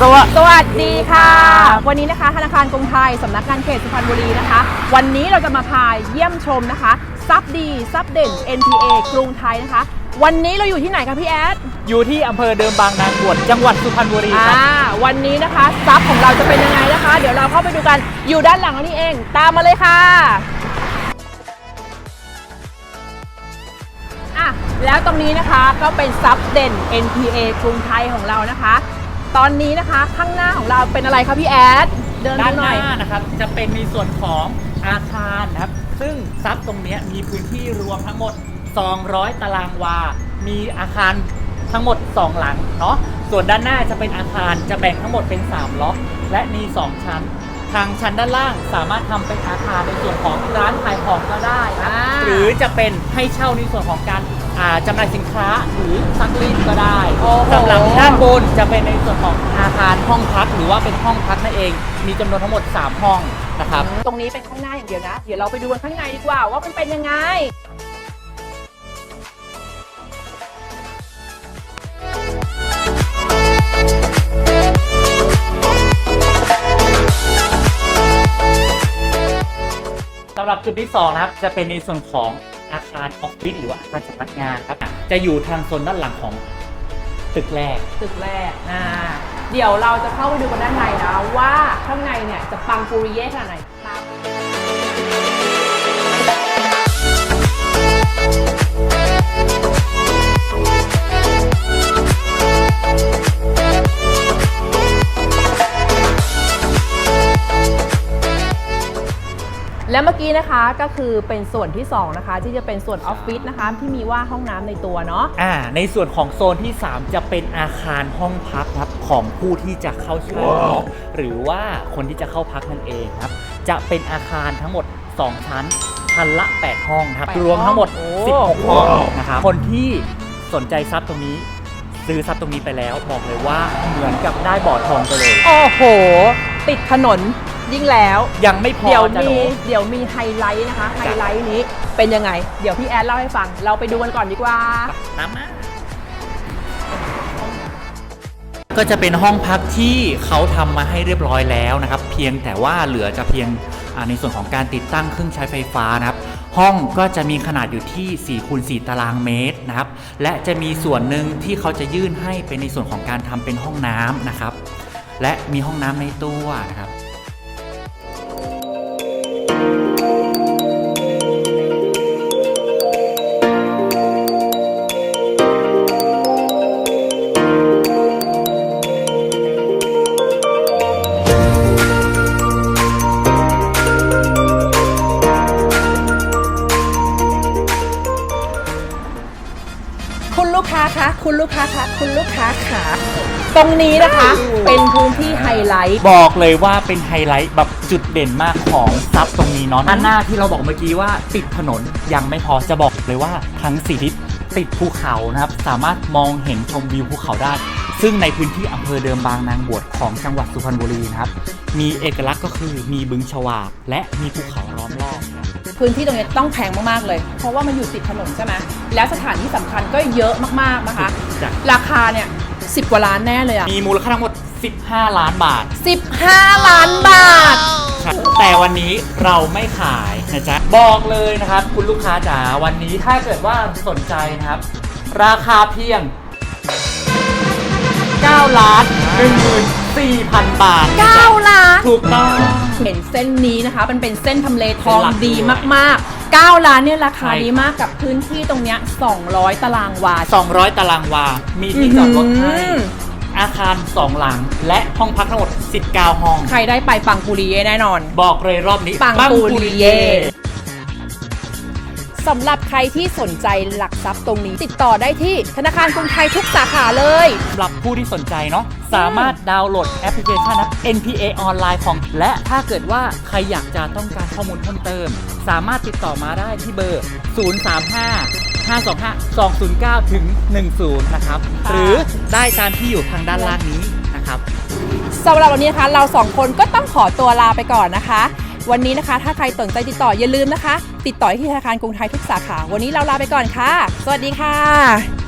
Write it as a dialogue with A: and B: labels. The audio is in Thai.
A: สวัส
B: สวัสดีค่ะ วันนี้นะคะธนาคารกรุงไทยสำนักงานเขตสุพรรณบุรีนะคะ วันนี้เราจะมาพาเยี่ยมชมนะคะซับดีซับเด่น NPA กรุงไทยนะคะ วันนี้เราอยู่ที่ไหนคะพี่แอด
A: อยู่ที่อำเภอเดิมบางนางบวชจังหวัดสุพรรณบุรี
B: อ่า
A: ครับ
B: วันนี้นะคะซับของเราจะเป็นยังไงนะคะ เดี๋ยวเราเข้าไปดูกันอยู่ด้านหลังเรานี่เอง ตามมาเลยค่ะอะ แล้วตรงนี้นะคะก็เป็นซับเด่น NPA กรุงไทยของเรานะคะ ตอนนี้นะคะข้างหน้าของเราเป็นอะไรคะพี่แอด เดิน
A: ด้าน
B: ดู
A: ห
B: หน่อย
A: น้านะครับจะเป็นในส่วนของอาคารนะครับ ซึ่งซับตรงเนี้ยมีพื้นที่รวมทั้งหมด 200 ตารางวา มีอาคารทั้งหมด 2 หลังเนาะส่วนด้านหน้าจะเป็นอาคารจะแบ่งทั้งหมดเป็น 3 ล็อก และมี 2 ชั้น ทางชั้นด้านล่างสามารถทำเป็นอาคารในส่วนของร้านขายของก็ได้นะ
B: อ่า
A: หรือจะเป็นให้เช่าในส่วนของการ อ่าจำหน่ายสินค้าหรือซักรีดก็ได้
B: โอ้โห
A: สำหรับด้านบนจะเป็นในส่วนของอาคารห้องพักหรือว่าเป็นห้องพักนั่นเอง มีจำนวนทั้งหมด 3 ห้องนะครับ
B: ตรงนี้เป็นข้างหน้าอย่างเดียวนะ เดี๋ยวเราไปดูกันข้างในดีกว่าว่ามันเป็นยังไง
A: สำหรับจุดที่2นะครับจะเป็นในส่วนของ อาคารออฟฟิศหรือว่าอาคารสำนักงานครับ จะอยู่ทางโซนด้านหลังของตึกแรก
B: ตึกแรกอ่าเดี๋ยวเราจะเข้าไปดูกันด้านในนะว่าข้างในเนี่ยจะปังปูริเย่ขนาดไหนตาม และเมื่อกี้นะคะก็คือเป็นส่วนที่สองนะคะ ที่จะเป็นส่วนออฟฟิศนะคะ ที่มีว่าห้องน้ำในตัวเนาะ
A: อ่าในส่วนของโซนที่ 3 จะเป็นอาคารห้องพักครับของผู้ที่จะเข้าเช่าหรือว่าคนที่จะเข้าพักนั่นเองครับ จะเป็นอาคารทั้งหมด 2 ชั้นชั้นละ 8 ห้องครับ
B: แปด
A: รวมทั้งหมด
B: ห้อง
A: 16 ห้องนะครับคนที่สนใจซับตรงนี้ ซื้อซับตรงนี้ไปแล้วบอกเลยว่าเหมือนกับได้บ่อทองไปเลย
B: โอ้โห ติดถนน ยิ่งแล้ว
A: ยังไม่พอ
B: เดี๋ยว
A: จะห
B: มี
A: นู
B: เดี๋ยวมีไฮไลท์นะคะ ไฮไลท์นี้เป็นยังไง เดี๋ยวพี่แอดเล่าให้ฟัง เราไปดูกันก่อนดีกว่า
A: ตามมาก็จะเป็นห้องพักที่เขาทำมาให้เรียบร้อยแล้วนะครับ เพียงแต่ว่าเหลือจะเพียงอ่าในส่วนของการติดตั้งเครื่องใช้ไฟฟ้านะครับ ห้องก็จะมีขนาดอยู่ที่4คูณ4ตารางเมตรนะครับ และจะมีส่วนหนึ่งที่เขาจะยื่นให้เป็นในส่วนของการทำเป็นห้องน้ำนะครับ และมีห้องน้ำในตัวนะครับ
B: คุณลูกค้าคะคุณลูกค้าขาตรงนี้นะคะเป็นพื้นที่ไฮไลท์
A: บอกเลยว่าเป็นไฮไลท์แบบจุดเด่นมากของซับตรงนี้เนาะด้านหน้าที่เราบอกเมื่อกี้ว่าติดถนนยังไม่พอจะบอกเลยว่าทั้งสี่ทิศติดภูเขานะครับ สามารถมองเห็นชมวิวภูเขาได้ ซึ่งในพื้นที่อำเภอเดิมบางนางบวชของจังหวัดสุพรรณบุรีนะครับ มีเอกลักษณ์ก็คือมีบึงฉวากและมีภูเขาล้อมรอบครับ
B: พื้นที่ตรงนี้ต้องแพงมากๆเลย เพราะว่ามันอยู่ติดถนนใช่ไหมแล้วสถานที่สำคัญก็เยอะมากๆนะคะ
A: จ้ะ
B: ราคาเนี่ยสิบกว่าล้านแน่เลยอะ
A: มีมูลค่าทั้งหมด 15 ล้านบาท
B: 15 ล้านบาท
A: ครับแต่วันนี้เราไม่ขายนะจ๊ะ บอกเลยนะครับ คุณลูกค้าจ๋าวันนี้ถ้าเกิดว่าสนใจนะครับ ราคาเพียง 9ล้าน14,000 บาทนะจ๊ะ
B: 9ล้าน
A: ถูกต้อง
B: เห็นเส้นนี้นะคะมันเป็นเส้นทำเลทอง
A: เป็นหลัก
B: ดี
A: ด้วย
B: มากๆ 9 ล้านเนี่ยราคา
A: ใช่
B: ดีมากกับพื้นที่ตรงเนี้ย200 ตารางวา
A: 200 ตารางวา มีที่จอดรถให้
B: อื้อหือ
A: อาคาร 2 หลัง และห้องพักทั้งหมด19ห้อง
B: ใครได้ไปปังปุริเย่แน่นอน
A: บอกเลยรอบนี้
B: ปังปูริเย่
A: เย่
B: สำหรับใครที่สนใจหลักทรัพย์ตรงนี้ ติดต่อได้ที่ธนาคารกรุงไทยทุกสาขาเลย
A: สำหรับผู้ที่สนใจเนาะสามารถดาวน์โหลดแอปพลิเคชันนะ NPA ออนไลน์ของ และถ้าเกิดว่าใครอยากจะต้องการข้อมูลเพิ่มเติม สามารถติดต่อมาได้ที่เบอร์ 035 525 209 ถึง 10 นะครับ
B: ค่ะ
A: หรือได้ตามที่อยู่ทางด้านล่างนี้นะครับ
B: สำหรับวันนี้นะคะ เราสองคนก็ต้องขอตัวลาไปก่อนนะคะ วันนี้นะคะ ถ้าใครสนใจติดต่ออย่าลืมนะคะ ติดต่อที่ธนาคารกรุงไทยทุกสาขา วันนี้เราลาไปก่อนค่ะ สวัสดีค่ะ